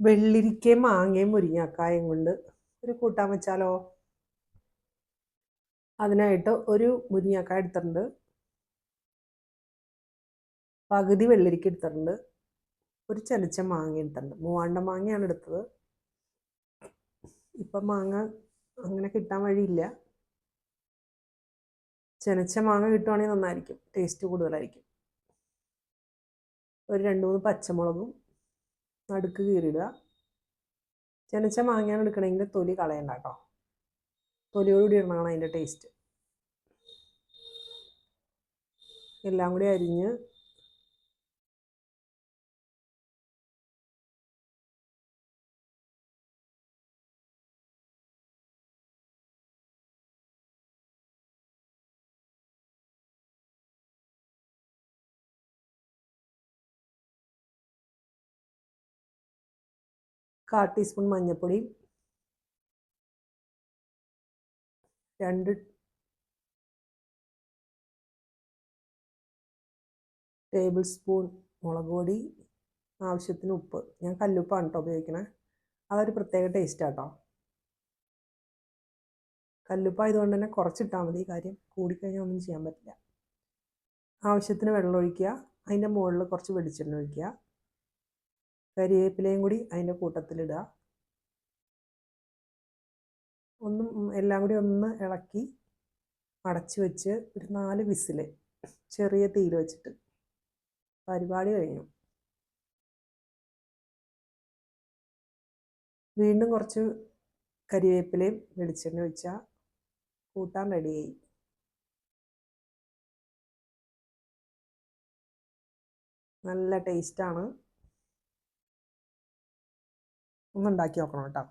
വെള്ളിരിക്കയും മാങ്ങയും മുരിങ്ങാക്കായും കൊണ്ട് ഒരു കൂട്ടാൻ വെച്ചാലോ? അതിനായിട്ട് ഒരു മുരിങ്ങാക്കായ എടുത്തിട്ടുണ്ട്. പകുതി വെള്ളരിക്ക എടുത്തിട്ടുണ്ട്. ഒരു ചനച്ച മാങ്ങ എടുത്തിട്ടുണ്ട്. മൂവാണ്ട മാങ്ങയാണ് എടുത്തത്. ഇപ്പം മാങ്ങ അങ്ങനെ കിട്ടാൻ വഴിയില്ല. ചെനച്ച മാങ്ങ കിട്ടുവാണെങ്കിൽ നന്നായിരിക്കും. ടേസ്റ്റ് കൂടുതലായിരിക്കും. ഒരു രണ്ട് മൂന്ന് പച്ചമുളകും നടുക്ക് കീറിയിടുക. ചെനച്ച മാങ്ങയാണ് എടുക്കണമെങ്കിൽ തൊലി കളയണ്ട കേട്ടോ തൊലിയോടുകൂടി ഇടണമാണ് അതിന്റെ ടേസ്റ്റ് എല്ലാം കൂടി അരിഞ്ഞ് കാൽ ടീസ്പൂൺ മഞ്ഞൾപ്പൊടി. രണ്ട് ടേബിൾ സ്പൂൺ മുളക് പൊടി. ആവശ്യത്തിന് ഉപ്പ്. ഞാൻ കല്ലുപ്പാണ് കേട്ടോ ഉപയോഗിക്കണേ. അതൊരു പ്രത്യേക ടേസ്റ്റ് കേട്ടോ കല്ലുപ്പായതുകൊണ്ട് തന്നെ കുറച്ചിട്ടാൽ മതി കാര്യം. കൂടിക്കഴിഞ്ഞാൽ ഒന്നും ചെയ്യാൻ പറ്റില്ല. ആവശ്യത്തിന് വെള്ളം ഒഴിക്കുക. അതിന്റെ മുകളിൽ കുറച്ച് വെളിച്ചെണ്ണ ഒഴിക്കുക. കരിവേപ്പിലയും കൂടി അതിന്റെ കൂട്ടത്തിലിടുക. ഒന്ന് എല്ലാം കൂടി ഒന്ന് ഇളക്കി അടച്ചു വെച്ച് ഒരു നാല് വിസിൽ ചെറിയ തീയിൽ വെച്ചിട്ട് പരിപാടി കഴിഞ്ഞു. വീണ്ടും കുറച്ച് കരിവേപ്പിലയും വെളിച്ചെണ്ണ ഒഴിച്ചാൽ കൂട്ടാൻ റെഡിയായി നല്ല ടേസ്റ്റാണ് ഒന്ന് ഉണ്ടാക്കി നോക്കണം കേട്ടോ.